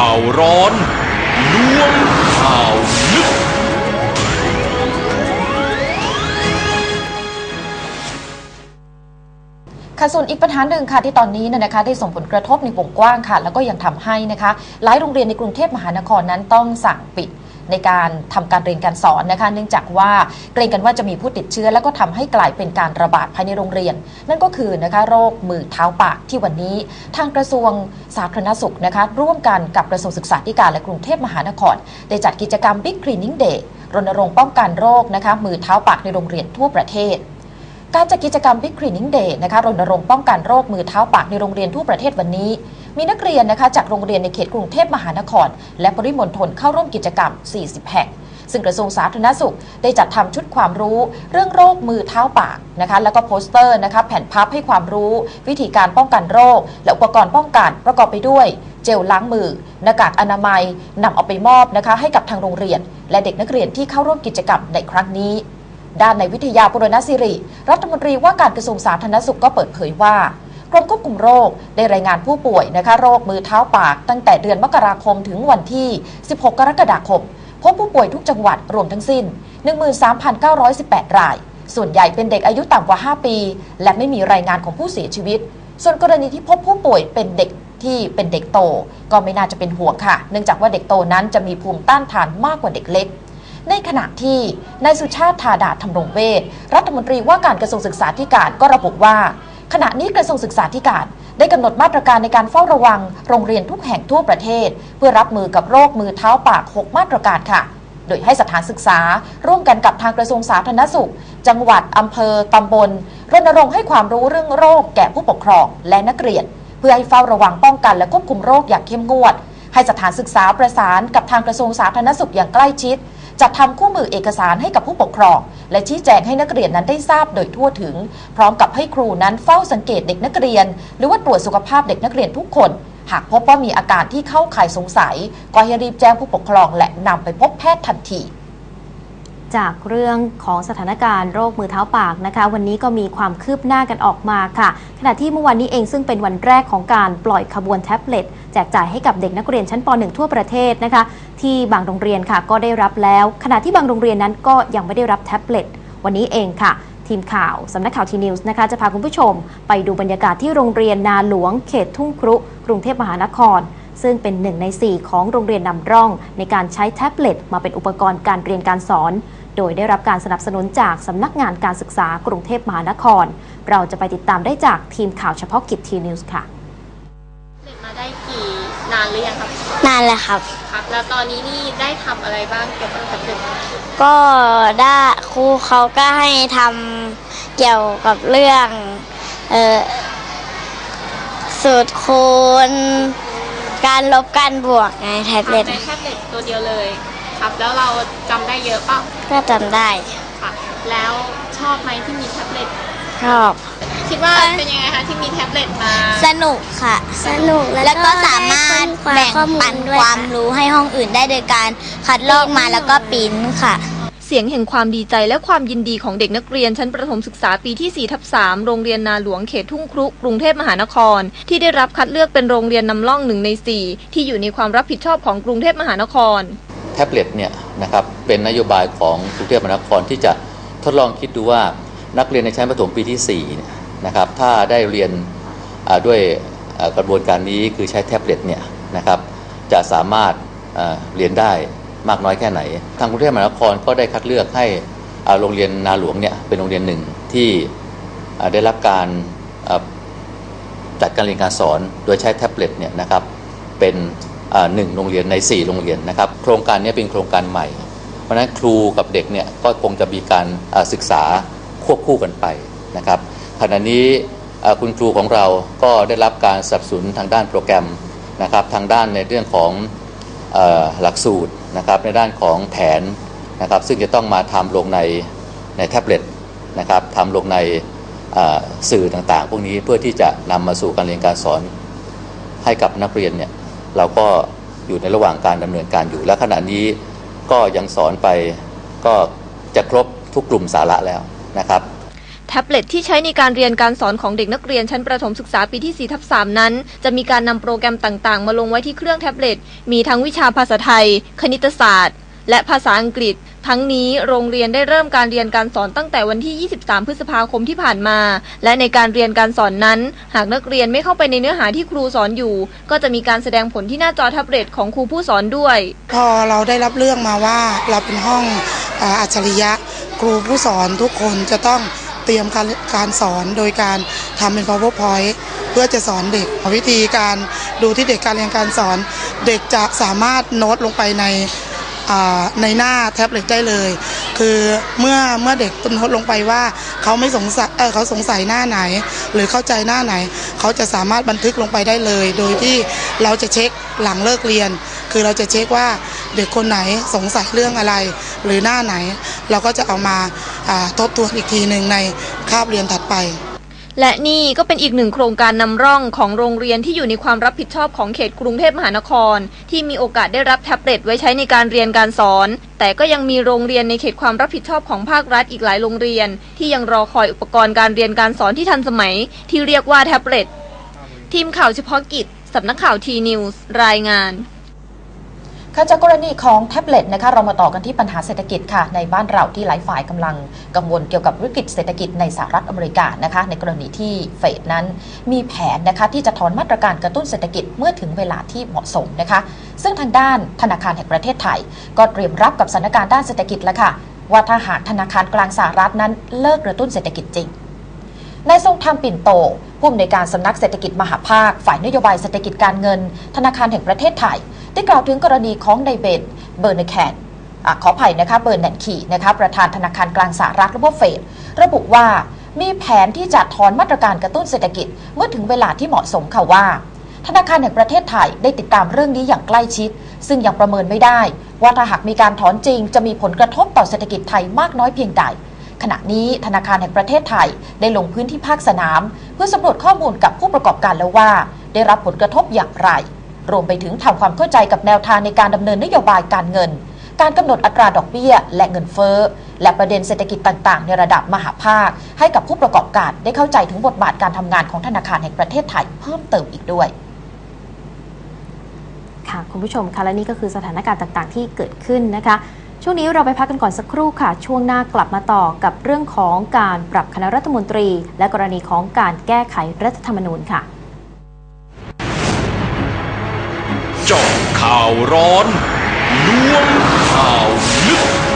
ข่าวร้อนล้วงข่าวลึก ค่ะส่วนอีกปัญหาหนึ่งค่ะที่ตอนนี้เนี่ยนะคะได้ส่งผลกระทบในวงกว้างค่ะ แล้วก็ยังทำให้นะคะ หลายโรงเรียนในกรุงเทพมหานครนั้นต้องสั่งปิด ในการทำการเรียนการสอนนะคะเนื่องจากว่าเกรงกันว่าจะมีผู้ติดเชื้อ แล้วก็ทำให้กลายเป็นการระบาดภายในโรงเรียน นั่นก็คือนะคะโรคมือเท้าปากที่วันนี้ ทางกระทรวงสาธารณสุขนะคะร่วมกันกับกระทรวงศึกษาธิการและกรุงเทพมหานคร ได้จัดกิจกรรม Big Cleaning Day รณรงค์ป้องกันโรคนะคะมือเท้าปากในโรงเรียนทั่วประเทศ การจัดกิจกรรม Big Cleaning Day นะคะรณรงค์ป้องกันโรคมือเท้าปากในโรงเรียนทั่วประเทศวันนี้ มีนักเรียนนะคะจากโรงเรียนในเขตกรุงเทพมหานคร และปริมณฑลเข้าร่วมกิจกรรม 40 แห่งซึ่งกระทรวงสาธารณสุข ได้จัดทำชุดความรู้ เรื่องโรคมือเท้าปากนะคะแล้วก็โปสเตอร์นะคะแผ่นพับให้ความรู้ วิธีการป้องกันโรค และอุปกรณ์ป้องกันประกอบไปด้วย เจลล้างมือหน้ากากอนามัยนำเอาไปมอบนะคะให้กับทางโรงเรียน และเด็กนักเรียนที่เข้าร่วมกิจกรรมในครั้งนี้ ด้านในวิทยาปุรณศิริ รัฐมนตรีว่าการกระทรวงสาธารณสุขก็เปิดเผยว่ากรมควบคุมโรคได้รายงานผู้ป่วยนะคะโรคมือเท้าปาก ตั้งแต่เดือนมกราคมถึงวันที่ 16 กรกฎาคม พบผู้ป่วยทุกจังหวัดรวมทั้งสิ้น 13,918 ราย ส่วนใหญ่เป็นเด็กอายุต่ำกว่า 5 ปี และไม่มีรายงานของผู้เสียชีวิต ส่วนกรณีที่พบผู้ป่วยเป็นเด็กที่เป็นเด็กโต ก็ไม่น่าจะเป็นห่วงค่ะ เนื่องจากว่าเด็กโตนั้นจะมีภูมิต้านทานมากกว่าเด็กเล็ก ในขณะที่นายสุชาติธาดาธรรมรงเวชรัฐมนตรีว่าการกระทรวงศึกษาธิการก็ระบุว่า ขณะนี้กระทรวงศึกษาธิการได้กำหนดมาตรการในการเฝ้าระวัง โรงเรียนทุกแห่งทั่วประเทศ เพื่อรับมือกับโรคมือเท้าปาก 6 มาตรการค่ะ โดยให้สถานศึกษา ร่วมกันกับทางกระทรวงสาธารณสุข จังหวัดอำเภอตำบลรณรงค์ให้ความรู้เรื่องโรคแก่ผู้ปกครองและนักเรียน เพื่อให้เฝ้าระวังป้องกันและควบคุมโรคอย่างเข้มงวด ให้สถานศึกษาประสานกับทางกระทรวงสาธารณสุขอย่างใกล้ชิด จัดทำคู่มือเอกสารให้กับผู้ปกครอง และชี้แจงให้นักเรียนนั้นได้ทราบโดยทั่วถึง พร้อมกับให้ครูนั้นเฝ้าสังเกตเด็กนักเรียน หรือว่าตรวจสุขภาพเด็กนักเรียนทุกคน หากพบว่ามีอาการที่เข้าข่ายสงสัย ก็ให้รีบแจ้งผู้ปกครองและนำไปพบแพทย์ทันที จากเรื่องของสถานการณ์โรคมือเท้าปากนะคะ วันนี้ก็มีความคืบหน้ากันออกมาค่ะ ขณะที่เมื่อวันนี้เองซึ่งเป็นวันแรกของการปล่อยขบวนแท็บเล็ตแจกจ่ายให้กับเด็กนักเรียนชั้นป .1 ทั่วประเทศนะคะ ที่บางโรงเรียนค่ะก็ได้รับแล้ว ขณะที่บางโรงเรียนนั้นก็ยังไม่ได้รับแท็บเล็ตวันนี้เองค่ะทีมข่าวสำนักข่าวทีนิวส์นะคะจะพาคุณผู้ชม ไปดูบรรยากาศที่โรงเรียนนาหลวงเขตทุ่งครุ กรุงเทพมหานคร ซึ่งเป็นหนึ่งใน 4 ของโรงเรียนนำร่อง ในการใช้แท็บเล็ตมาเป็นอุปกรณ์การเรียนการสอน โดยได้รับการสนับสนุนจากสำนักงานการศึกษากรุงเทพมหานคร เราจะไปติดตามได้จากทีมข่าวเฉพาะกิจทีนิวส์ค่ะเรียนมาได้กี่นานหรือยังครับนานแล้วครับ ครับ แล้วตอนนี้นี่ได้ทำอะไรบ้างเกี่ยวกับแท็บเล็ตก็ได้ครูเขาก็ให้ทำเกี่ยวกับเรื่อง เออสูตรคูณ การลบการบวกไงแท็บเล็ตในแท็บเล็ตตัวเดียวเลย ครับ แล้วเราจำได้เยอะเปล่าก็จำได้ค่ะ แล้วชอบไหมที่มีแท็บเล็ตชอบคิดว่าเป็นยังไงคะที่มีแท็บเล็ตมา สนุกค่ะ สนุกแล้วก็สามารถแบ่งปันความรู้ให้ห้องอื่นได้โดยการคัดลอกมาแล้วก็ปริ้นค่ะ เสียงแห่งความดีใจและความยินดีของเด็กนักเรียนชั้นประถมศึกษาปีที่4ทับ3โรงเรียนนาหลวงเขตทุ่งครุกรุงเทพมหานคร ที่ได้รับคัดเลือกเป็นโรงเรียนนำร่องหนึ่งใน 4 ที่อยู่ในความรับผิดชอบของกรุงเทพมหานคร แท็บเล็ตเนี่ยนะครับเป็นนโยบายของกรุงเทพมหานครที่จะทดลองคิดดูว่านักเรียนในชั้นประถมปีที่4นะครับถ้าได้เรียนด้วยกระบวนการนี้คือใช้แท็บเล็ตเนี่ยนะครับจะสามารถเรียนได้ มากน้อยแค่ไหน ทางกรุงเทพมหานครก็ได้คัดเลือกให้โรงเรียนนาหลวงเนี่ยเป็นโรงเรียนหนึ่งที่ได้รับการจัดการเรียนการสอนโดยใช้แท็บเล็ตเนี่ยนะครับเป็นหนึ่งโรงเรียนใน 4 โรงเรียนนะครับ โครงการนี้เป็นโครงการใหม่ เพราะฉะนั้นครูกับเด็กเนี่ยก็คงจะมีการศึกษาควบคู่กันไปนะครับขณะนี้คุณครูของเราก็ได้รับการสนับสนุนทางด้านโปรแกรมนะครับทางด้านในเรื่องของอหลักสูตร นะครับในด้านของแผนนะครับซึ่งจะต้องมาทำลงในในแท็บเล็ตนะครับทำลงในสื่อต่างๆ พวกนี้เพื่อที่จะนำมาสู่การเรียนการสอนให้กับนักเรียนเนี่ยเราก็อยู่ในระหว่างการดำเนินการอยู่ และขณะนี้ก็ยังสอนไปก็จะครบทุกกลุ่มสาระแล้วนะครับ ท็ท็บเล็ตที่ใช้ในการเรียนการสอนของเด็กนักเรียนชั้นประถมศึกษาปีที่4ทับ3นั้น จะมีการนำโปรแกรมต่างๆ มาลงไว้ที่เครื่องแท็บเล็ต มีทั้งวิชาภาษาไทย คณิตศาสตร์ และภาษาอังกฤษ ทั้งนี้โรงเรียนได้เริ่มการเรียนการสอนตั้งแต่วันที่ 23 พฤษภาคมที่ผ่านมา และในการเรียนการสอนนั้น หากนักเรียนไม่เข้าไปในเนื้อหาที่ครูสอนอยู่ ก็จะมีการแสดงผลที่หน้าจอแท็บเล็ตของครูผู้สอนด้วย พอเราได้รับเรื่องมาว่าเราเป็นห้องอาอัจฉริยะ ครูผู้สอนทุกคนจะต้อง เตรียมการการสอนโดยการทำเป็น powerpoint เพื่อจะสอนเด็กวิธีการดูที่เด็กการเรียนการสอน เด็กจะสามารถโน้ตลงไปในในหน้าแท็บเล็ตได้เลย คือเมื่อเมื่อเด็กโน้ตลงไปว่าเขาไม่สงสัยเออเขาสงสัยหน้าไหน หรือเข้าใจหน้าไหน เขาจะสามารถบันทึกลงไปได้เลย โดยที่เราจะเช็คหลังเลิกเรียน คือเราจะเช็คว่าเด็กคนไหนสงสัยเรื่องอะไร หรือหน้าไหน เราก็จะเอามา ทบทวนอีกทีหนึ่งในคาบเรียนถัดไป และนี่ก็เป็นอีกหนึ่งโครงการนำร่องของโรงเรียนที่อยู่ในความรับผิดชอบของเขตกรุงเทพมหานคร ที่มีโอกาสได้รับแท็บเล็ตไว้ใช้ในการเรียนการสอน แต่ก็ยังมีโรงเรียนในเขตความรับผิดชอบของภาครัฐอีกหลายโรงเรียน ที่ยังรอคอยอุปกรณ์การเรียนการสอนที่ทันสมัย ที่เรียกว่าแท็บเล็ตทีมข่าวเฉพาะกิจสำนักข่าวทีนิวส์รายงาน ค่ะจากกรณีของแท็บเล็ตนะคะเรามาต่อกันที่ปัญหาเศรษฐกิจค่ะ ในบ้านเราที่หลายฝ่ายกำลังกังวลเกี่ยวกับวิกฤตเศรษฐกิจในสหรัฐอเมริกานะคะ ในกรณีที่เฟดนั้น มีแผนนะคะที่จะถอนมาตรการกระตุ้นเศรษฐกิจเมื่อถึงเวลาที่เหมาะสมนะคะ ซึ่งทางด้านธนาคารแห่งประเทศไทย ก็เตรียมรับกับสถานการณ์ด้านเศรษฐกิจแล้วค่ะว่าถ้าหากธนาคารกลางสหรัฐนั้นเลิกกระตุ้นเศรษฐกิจจริง นายทรงธรรมปิ่นโต ผู้อำนวยการสำนักเศรษฐกิจมหาภาค ฝ่ายนโยบายเศรษฐกิจการเงิน ธนาคารแห่งประเทศไทย ได้กล่าวถึงกรณีของไดเบดเบอร์เนแคนขออภัยนะคะเบอร์แนนคีนะคะประธานธนาคารกลางสหรัฐรือว่าเฟดระบุว่ามีแผนที่จะถอนมาตรการกระตุ้นเศรษฐกิจ เมื่อถึงเวลาที่เหมาะสมค่ะว่า ธนาคารแห่งประเทศไทยได้ติดตามเรื่องนี้อย่างใกล้ชิด ซึ่งยังประเมินไม่ได้ ว่าถ้าหากมีการถอนจริงจะมีผลกระทบต่อเศรษฐกิจไทยมากน้อยเพียงใด ขณะนี้ธนาคารแห่งประเทศไทยได้ลงพื้นที่ภาคสนาม เพื่อสำรวจข้อมูลกับผู้ประกอบการแล้วว่า ได้รับผลกระทบอย่างไร รวมไปถึงทำความเข้าใจกับแนวทางในการดำเนินนโยบายการเงิน การกำหนดอัตราดอกเบี้ย และเงินเฟ้อ และประเด็นเศรษฐกิจต่าง ๆ ในระดับมหาภาค ให้กับผู้ประกอบการได้เข้าใจถึงบทบาทการทำงานของธนาคารแห่งประเทศไทยเพิ่มเติมอีกด้วยค่ะคุณผู้ชมคะและนี่ก็คือสถานการณ์ต่าง ๆ ที่เกิดขึ้นนะคะ ช่วงนี้เราไปพักกันก่อนสักครู่ค่ะ ช่วงหน้ากลับมาต่อกับเรื่องของการปรับคณะรัฐมนตรี และกรณีของการแก้ไขรัฐธรรมนูญค่ะจาะข่าวร้อนล้วงข่าวลึก